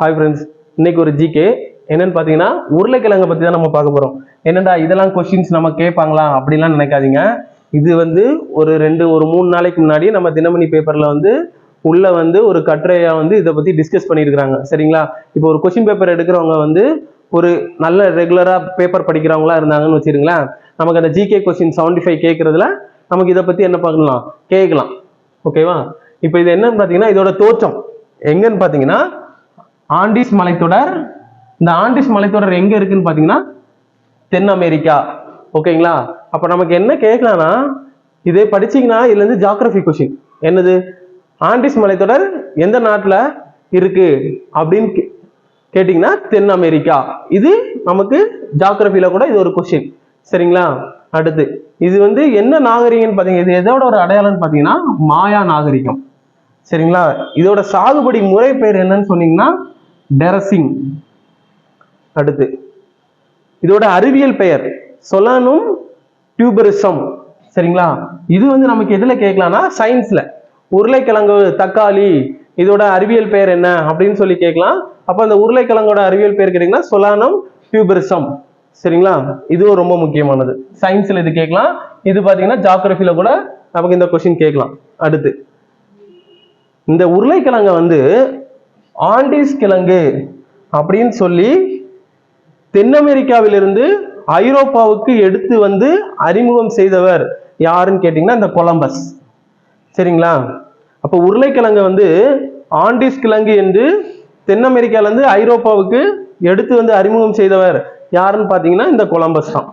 Hi friends இன்னைக்கு ஒரு GK என்னன்னு பார்த்தீங்கன்னா உருளைக்கிழங்கை பற்றி தான் நம்ம பார்க்க போகிறோம் என்னடா இதெல்லாம் கொஸ்டின்ஸ் நம்ம கேட்பாங்களா? அப்படிலாம் நினைக்காதீங்க. இது வந்து ஒரு ரெண்டு ஒரு மூணு நாளைக்கு முன்னாடி நம்ம தினமணி பேப்பரில் வந்து உள்ள வந்து ஒரு கட்டுரையாக வந்து இதை பற்றி டிஸ்கஸ் பண்ணியிருக்கிறாங்க. சரிங்களா? இப்போ ஒரு கொஸ்டின் பேப்பர் எடுக்கிறவங்க வந்து ஒரு நல்ல ரெகுலராக பேப்பர் படிக்கிறவங்களா இருந்தாங்கன்னு வச்சிருங்களேன் நமக்கு அந்த ஜிகே கொஸ்டின் செவன்டி ஃபைவ் கேட்குறதுல நமக்கு இதை பற்றி என்ன பார்க்கலாம்? கேட்கலாம். ஓகேவா இப்போ இது என்னன்னு பார்த்தீங்கன்னா இதோட தோற்றம். எங்கன்னு பார்த்தீங்கன்னா ஆண்டிஸ் மலைத்தொடர். இந்த ஆண்டிஸ் மலைத்தொடர் எங்க இருக்குன்னு பார்த்தீங்கன்னா தென் அமெரிக்கா. ஓகேங்களா? அப்போ நமக்கு என்ன கேட்கலாம்னா இதே படிச்சீங்கன்னா இதுல இருந்து ஜாகிரபி கொஷின் என்னது? ஆண்டிஸ் மலைத்தொடர் எந்த நாட்டில் இருக்கு? அப்படின்னு கே- கேட்டிங்கன்னா தென் அமெரிக்கா. இது நமக்கு ஜாகிரபியில கூட இது ஒரு கொஷின் சரிங்களா? அடுத்து இது வந்து என்ன நாகரிகம்னு பார்த்தீங்கன்னா இது எதோட ஒரு அடையாளம்னு பார்த்தீங்கன்னா மாயா நாகரிகம். சரிங்களா? இதோட சாகுபடி முறை பேர் என்னன்னு சொன்னீங்கன்னா டெரசிங் அடுத்து. இதோட அறிவியல் பெயர் சொலானும் டியூபரிசம் சரிங்களா? இது வந்து நமக்கு எதுல கேட்கலாம்னா சயின்ஸ்ல உருளைக்கிழங்கு தக்காளி இதோட அறிவியல் பெயர் என்ன அப்படின்னு சொல்லி கேட்கலாம். அப்போ அந்த உருளைக்கிழங்கோட அறிவியல் பெயர் கேட்டீங்கன்னா சொலானம் டியூபரிசம் சரிங்களா? இதுவும் ரொம்ப முக்கியமானது. சயின்ஸ்ல இது கேட்கலாம். இது பாத்தீங்கன்னா ஜாகிரபில கூட நமக்கு இந்த கொஸ்டின் கேட்கலாம். அடுத்து. இந்த உருளைக்கிழங்கை வந்து ஆண்டிஸ் கிழங்கு அப்படின்னு சொல்லி தென் அமெரிக்காவிலிருந்து ஐரோப்பாவுக்கு எடுத்து வந்து அறிமுகம் செய்தவர் யாருன்னு கேட்டிங்கன்னா இந்த கொலம்பஸ். சரிங்களா? அப்போ உருளைக்கிழங்கை வந்து ஆண்டிஸ் கிழங்கு என்று தென் அமெரிக்காவிலேருந்து ஐரோப்பாவுக்கு எடுத்து வந்து அறிமுகம் செய்தவர் யாருன்னு பார்த்தீங்கன்னா இந்த கொலம்பஸ் தான்.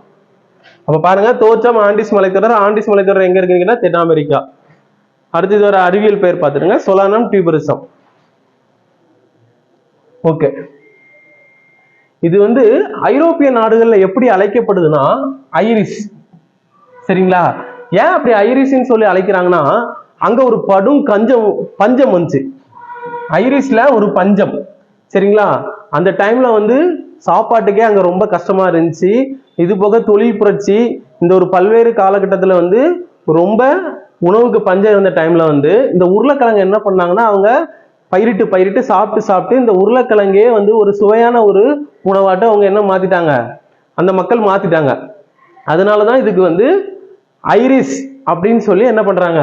அப்போ பாருங்க தோற்றம் ஆண்டிஸ் மலைத்தொடர். ஆண்டிஸ் மலைத்தொடர் எங்கே இருக்குங்கன்னா தென் அமெரிக்கா அடுத்தது ஒரு அறிவியல் பெயர் பார்த்துருங்க சொலானம் டியூபரிசம். ஓகே இது வந்து ஐரோப்பிய நாடுகள்ல எப்படி அழைக்கப்படுதுன்னா ஐரிஸ். சரிங்களா? ஏன் அப்படி ஐரிஸ்ன்னு சொல்லி அழைக்கிறாங்கன்னா அங்க ஒரு படும் கஞ்சம் பஞ்சம் வந்துச்சு. ஐரிஸ்ல ஒரு பஞ்சம். சரிங்களா? அந்த டைம்ல வந்து சாப்பாட்டுக்கே அங்க ரொம்ப கஷ்டமா இருந்துச்சு. இது போக தொழில் புரட்சி இந்த ஒரு பல்வேறு காலகட்டத்துல வந்து ரொம்ப உணவுக்கு பஞ்சம் இருந்த டைம்ல வந்து இந்த உருளைக்கிழங்கு என்ன பண்ணாங்கன்னா அவங்க பயிரிட்டு பயிரிட்டு சாப்பிட்டு சாப்பிட்டு இந்த உருளைக்கிழங்கே வந்து ஒரு சுவையான ஒரு உணவாட்ட அவங்க என்ன மாற்றிட்டாங்க அந்த மக்கள் மாற்றிட்டாங்க அதனால தான் இதுக்கு வந்து ஐரிஸ் அப்படின்னு சொல்லி என்ன பண்ணுறாங்க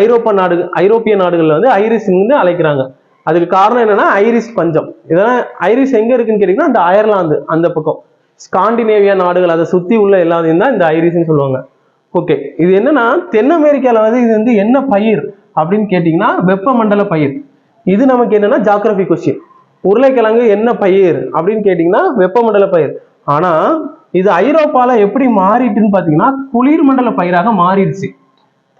ஐரோப்பா நாடு ஐரோப்பிய நாடுகளில் வந்து ஐரிஸ்ன்னு அழைக்கிறாங்க. அதுக்கு காரணம் என்னன்னா ஐரிஸ் பஞ்சம். இதெல்லாம் ஐரிஸ் எங்கே இருக்குன்னு கேட்டிங்கன்னா அந்த அயர்லாந்து அந்த பக்கம். ஸ்காண்டினேவியா நாடுகள் அதை சுற்றி உள்ள எல்லாத்தையும் தான் இந்த ஐரிஸ்ன்னு சொல்லுவாங்க. ஓகே இது என்னன்னா தென் அமெரிக்காவில் வந்து இது வந்து என்ன பயிர் அப்படின்னு கேட்டிங்கன்னா வெப்பமண்டல பயிர். இது நமக்கு என்னன்னா ஜாகிரபி கொஸ்டின் உருளைக்கிழங்கு என்ன பயிர் அப்படின்னு கேட்டிங்கன்னா வெப்பமண்டல பயிர். ஆனா இது ஐரோப்பால எப்படி மாறிட்டுன்னு பாத்தீங்கன்னா குளிர்மண்டல பயிராக மாறிடுச்சு.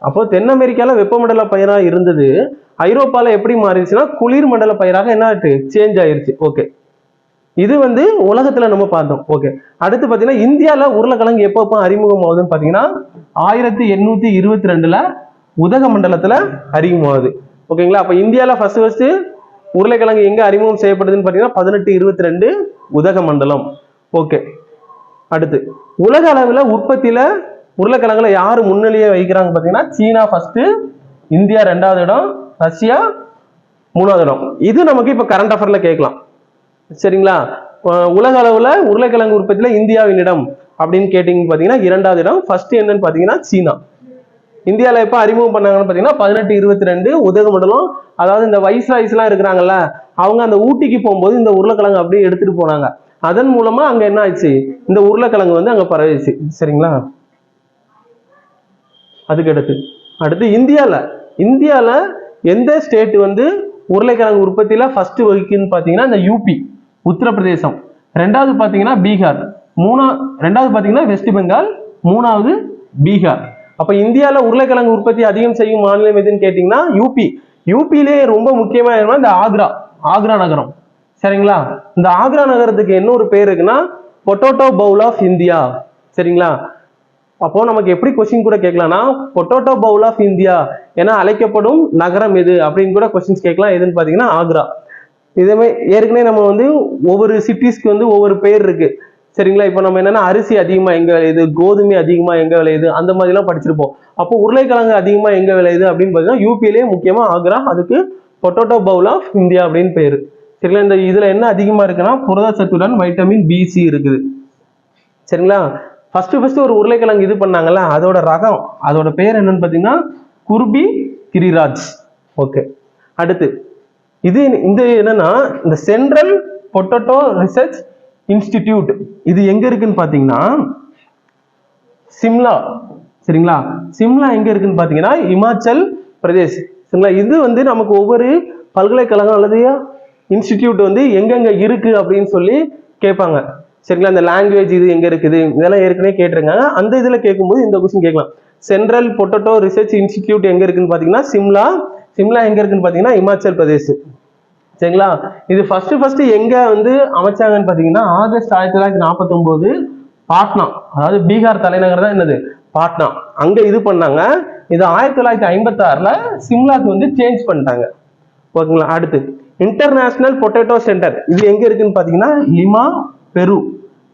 அப்போ தென் அமெரிக்கால வெப்பமண்டல பயிராக இருந்தது. ஐரோப்பால எப்படி மாறிடுச்சுன்னா குளிர்மண்டல பயிராக என்ன ஆயிட்டு சேஞ்ச் ஆயிருச்சு. ஓகே இது வந்து உலகத்துல நம்ம பார்த்தோம். ஓகே அடுத்து பாத்தீங்கன்னா இந்தியாவில் உருளைக்கிழங்கு எப்போ அறிமுகம் ஆகுதுன்னு பாத்தீங்கன்னா ஆயிரத்தி எண்ணூத்தி இருபத்தி ரெண்டுல உதகமண்டலத்துல அறிமுகமாகுது. ஓகேங்களா? அப்போ இந்தியால ஃபர்ஸ்ட் ஃபர்ஸ்ட் உருளைக்கிழங்கு எங்கே அறிமுகம் செய்யப்படுதுன்னு பார்த்தீங்கன்னா பதினெட்டு இருபத்தி ரெண்டு உதகமண்டலம். ஓகே. அடுத்து உலக அளவுல உற்பத்தியில உருளைக்கிழங்குல யாரு முன்னிலையை வைக்கிறாங்க பார்த்தீங்கன்னா சீனா ஃபர்ஸ்ட் இந்தியா ரெண்டாவது இடம் ரஷ்யா மூணாவது இடம். இது நமக்கு இப்போ கரண்ட் அஃபரில் கேட்கலாம். சரிங்களா? உலக அளவில் உருளைக்கிழங்கு உற்பத்தியில இந்தியாவின் இடம் அப்படின்னு கேட்டிங்கன்னு பார்த்தீங்கன்னா இரண்டாவது இடம் ஃபர்ஸ்ட் என்னன்னு பார்த்தீங்கன்னா சீனா. இந்தியாவில் எப்போ அறிமுகம் பண்ணாங்கன்னு பார்த்தீங்கன்னா பதினெட்டு இருபத்தி ரெண்டு உதகமண்டலம் அதாவது இந்த வைஸ் எல்லாம் இருக்கிறாங்கல்ல அவங்க அந்த ஊட்டிக்கு போகும்போது இந்த உருளைக்கிழங்கு அப்படியே எடுத்துகிட்டு போனாங்க. அதன் மூலமாக அங்கே என்ன ஆச்சு இந்த உருளைக்கிழங்கு வந்து அங்கே பரவிச்சு சரிங்களா? அதுக்கு அடுத்து அடுத்து இந்தியாவில் எந்த ஸ்டேட் வந்து உருளைக்கிழங்கு உற்பத்தியில் ஃபஸ்ட்டு வகிக்குன்னு பார்த்தீங்கன்னா இந்த யூபி உத்தரப்பிரதேசம். ரெண்டாவது பார்த்தீங்கன்னா பீகார். மூணா ரெண்டாவது பார்த்தீங்கன்னா வெஸ்ட் பெங்கால் மூணாவது பீகார். அப்ப இந்தியாவில உருளைக்கிழங்கு உற்பத்தி அதிகம் செய்யும் மாநிலம் எதுன்னு கேட்டீங்கன்னா யூபி யூபியிலே ரொம்ப முக்கியமான இந்த ஆக்ரா ஆக்ரா நகரம். சரிங்களா? இந்த ஆக்ரா நகரத்துக்கு என்ன ஒரு பேர் இருக்குன்னா பொட்டோட்டோ பவுல் ஆஃப் இந்தியா சரிங்களா? அப்போ நமக்கு எப்படி கொஸ்டின் கூட கேட்கலாம்னா பொட்டோட்டோ பவுல் ஆஃப் இந்தியா என அழைக்கப்படும் நகரம் எது? அப்படின்னு கூட கொஸ்டின்ஸ் கேட்கலாம். எதுன்னு பார்த்தீங்கன்னா ஆக்ரா. இதே ஏற்கனவே நம்ம வந்து ஒவ்வொரு சிட்டிஸ்க்கு வந்து ஒவ்வொரு பேர் இருக்கு. சரிங்களா? இப்போ நம்ம என்னன்னா அரிசி அதிகமாக எங்கே விளையுது? கோதுமை அதிகமாக எங்கே விளையுது? அந்த மாதிரிலாம் படிச்சிருப்போம். அப்போ உருளைக்கிழங்கு அதிகமாக எங்கே விளையுது அப்படின்னு பார்த்தீங்கன்னா யூபியிலேயே முக்கியமாக ஆக்ரா அதுக்கு பொட்டோட்டோ பவுல் ஆஃப் இந்தியா அப்படின்னு பேர். சரிங்களா? இந்த இதில் என்ன அதிகமாக இருக்குன்னா புரதச்சத்துடன் வைட்டமின் பிசி இருக்குது. சரிங்களா? ஃபஸ்ட்டு ஃபஸ்ட்டு ஒரு உருளைக்கிழங்கு இது பண்ணாங்கல்ல அதோட ரகம் அதோட பேர் என்னன்னு பார்த்தீங்கன்னா குர்பி கிரிராஜ். ஓகே அடுத்து இது இந்த என்னன்னா இந்த சென்ட்ரல் பொட்டோட்டோ ரிசர்ச் இன்ஸ்டிடியூட் இது எங்க இருக்குன்னு பாத்தீங்கன்னா சிம்லா சரிங்களா? சிம்லா எங்க இருக்குன்னு பாத்தீங்கன்னா இமாச்சல் பிரதேஷ் சரிங்களா? இது வந்து நமக்கு ஒவ்வொரு பல்கலைக்கழகம் அல்லது இன்ஸ்டிடியூட் வந்து எங்கெங்க இருக்கு அப்படின்னு சொல்லி கேட்பாங்க. சரிங்களா? இந்த லாங்குவேஜ் இது எங்க இருக்குது? இதெல்லாம் ஏற்கனவே கேட்டிருக்காங்க. அந்த இதுல கேட்கும்போது இந்த கொஸ்டின் கேட்கலாம். சென்ட்ரல் பொட்டட்டோ ரிசர்ச் இன்ஸ்டிடியூட் எங்க இருக்குன்னு பாத்தீங்கன்னா சிம்லா சிம்லா எங்க இருக்குன்னு பாத்தீங்கன்னா இமாச்சல் பிரதேஷ் சரிங்களா? இது ஃபர்ஸ்ட் ஃபர்ஸ்ட் எங்க வந்து அமைச்சாங்கன்னு பாத்தீங்கன்னா ஆகஸ்ட் ஆயிரத்தி தொள்ளாயிரத்தி நாற்பத்தி பாட்னா அதாவது பீகார் தலைநகர் தான் என்னது? பாட்னா. அங்க இது பண்ணாங்க. இது ஆயிரத்தி தொள்ளாயிரத்தி ஐம்பத்தி ஆறுல சிம்லாக்கு வந்து சேஞ்ச் பண்ணிட்டாங்க. ஓகேங்களா? அடுத்து இன்டர்நேஷனல் பொட்டேட்டோ சென்டர் இது எங்க இருக்குன்னு பாத்தீங்கன்னா லிமா பெரு.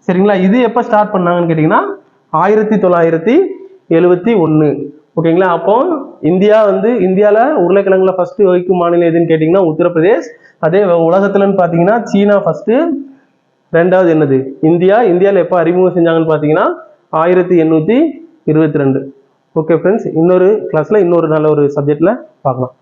சரிங்களா? இது எப்ப ஸ்டார்ட் பண்ணாங்கன்னு கேட்டீங்கன்னா ஆயிரத்தி தொள்ளாயிரத்தி எழுவத்தி ஒன்று ஓகேங்களா? அப்போ இந்தியா வந்து இந்தியாவில் உருளைக்கிழங்குல ஃபஸ்ட்டு வகிக்கும் மாநிலம் எதுன்னு கேட்டிங்கன்னா உத்தரப்பிரதேஷ். அதே உலகத்துலன்னு பார்த்தீங்கன்னா சீனா ஃபஸ்ட்டு ரெண்டாவது என்னது? இந்தியா. இந்தியாவில் எப்போ அறிமுகம் செஞ்சாங்கன்னு பார்த்தீங்கன்னா ஆயிரத்தி எண்ணூற்றி இருபத்தி ரெண்டு. ஓகே ஃப்ரெண்ட்ஸ் இன்னொரு கிளாஸில் இன்னொரு நல்ல ஒரு சப்ஜெக்டில் பார்க்கலாம்.